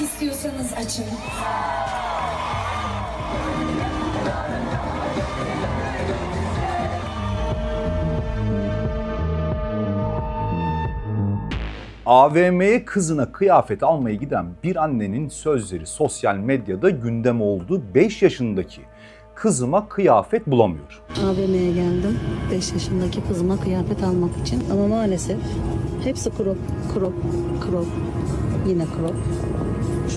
istiyorsanız açın. AVM'ye kızına kıyafet almaya giden bir annenin sözleri sosyal medyada gündem oldu. 5 yaşındaki kızıma kıyafet bulamıyor. AVM'ye geldim 5 yaşındaki kızıma kıyafet almak için ama maalesef hepsi crop, crop, crop, yine crop,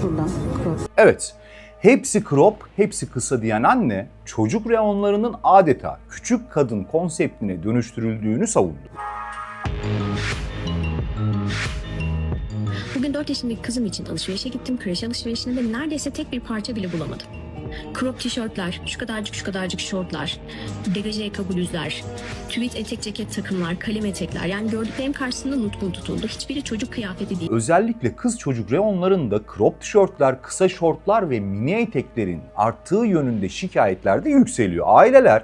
şuradan crop. Evet, hepsi crop, hepsi kısa diyen anne çocuk reyonlarının adeta küçük kadın konseptine dönüştürüldüğünü savundu. Bugün 4 yaşındaki kızım için alışverişe gittim. Kreş alışverişinde ve neredeyse tek bir parça bile bulamadım. Crop tişörtler, şu kadarcık şu kadarcık şortlar, degaje yaka bluzlar, etek ceket takımlar, kalem etekler. Yani gördüklerim karşısında nutkum tutuldu. Hiçbiri çocuk kıyafeti değil. Özellikle kız çocuk reyonlarında crop tişörtler, kısa şortlar ve mini eteklerin arttığı yönünde şikayetler de yükseliyor. Aileler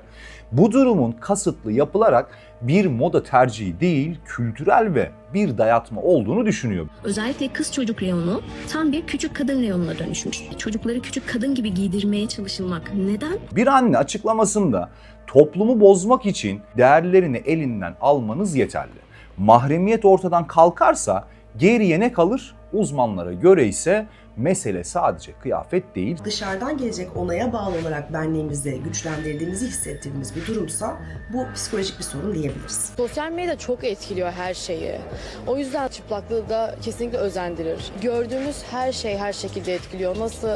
bu durumun kasıtlı yapılarak bir moda tercihi değil, kültürel ve bir dayatma olduğunu düşünüyor. Özellikle kız çocuk reyonu tam bir küçük kadın reyonuna dönüşmüş. Çocukları küçük kadın gibi giydirmeye çalışılmak. Neden? Bir anne açıklamasında toplumu bozmak için değerlerini elinden almanız yeterli. Mahremiyet ortadan kalkarsa geriye ne kalır? Uzmanlara göre ise mesele sadece kıyafet değil, dışarıdan gelecek olaya bağlı olarak benliğimizi güçlendirdiğimizi hissettiğimiz bir durumsa bu psikolojik bir sorun diyebiliriz. Sosyal medya çok etkiliyor her şeyi. O yüzden çıplaklığı da kesinlikle özendirir. Gördüğümüz her şey her şekilde etkiliyor. Nasıl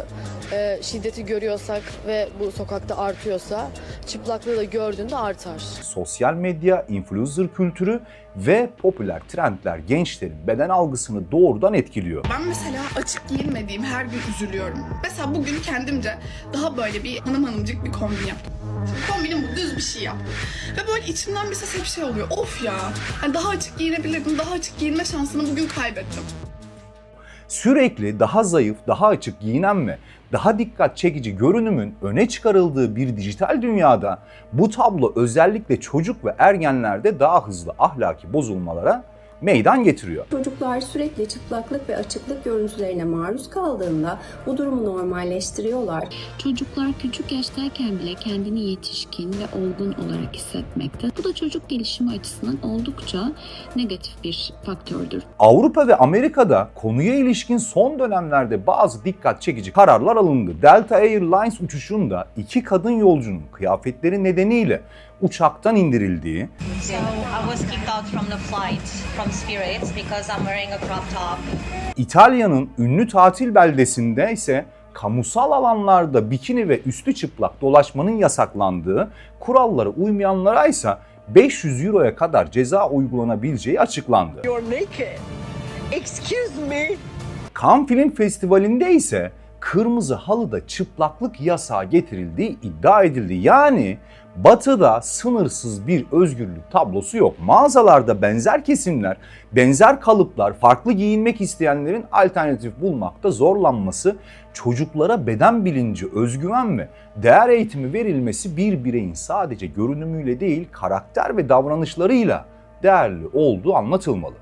e, şiddeti görüyorsak ve bu sokakta artıyorsa çıplaklığı da gördüğünde artar. sosyal medya, influencer kültürü ve popüler trendler gençlerin beden algısını doğrudan etkiliyor. Ben mesela açık giyinmediğim her gün üzülüyorum. Mesela bugün kendimce daha böyle bir hanım hanımcık bir kombin yaptım. Şimdi kombinim bu düz bir şey yaptım. Ve böyle içimden bir ses hep şey oluyor. Of ya. Hani daha açık giyinebilirdim. Daha açık giyinme şansını bugün kaybettim. Sürekli daha zayıf, daha açık giyinen ve daha dikkat çekici görünümün öne çıkarıldığı bir dijital dünyada bu tablo özellikle çocuk ve ergenlerde daha hızlı ahlaki bozulmalara meydan getiriyor. Çocuklar sürekli çıplaklık ve açıklık görüntülerine maruz kaldığında bu durumu normalleştiriyorlar. Çocuklar küçük yaştayken bile kendini yetişkin ve olgun olarak hissetmekte. Bu da çocuk gelişimi açısından oldukça negatif bir faktördür. Avrupa ve Amerika'da konuya ilişkin son dönemlerde bazı dikkat çekici kararlar alındı. Delta Airlines uçuşunda iki kadın yolcunun kıyafetleri nedeniyle uçaktan indirildiği, So From Spirits because I'm wearing a crop top. İtalya'nın ünlü tatil beldesinde ise kamusal alanlarda bikini ve üstü çıplak dolaşmanın yasaklandığı, kurallara uymayanlara ise 500 euroya kadar ceza uygulanabileceği açıklandı. Cannes Film Festivali'nde ise kırmızı halıda çıplaklık yasağı getirildiği iddia edildi. Yani Batı'da sınırsız bir özgürlük tablosu yok. Mağazalarda benzer kesimler, benzer kalıplar, farklı giyinmek isteyenlerin alternatif bulmakta zorlanması, çocuklara beden bilinci, özgüven ve değer eğitimi verilmesi bir bireyin sadece görünümüyle değil, karakter ve davranışlarıyla değerli olduğu anlatılmalı.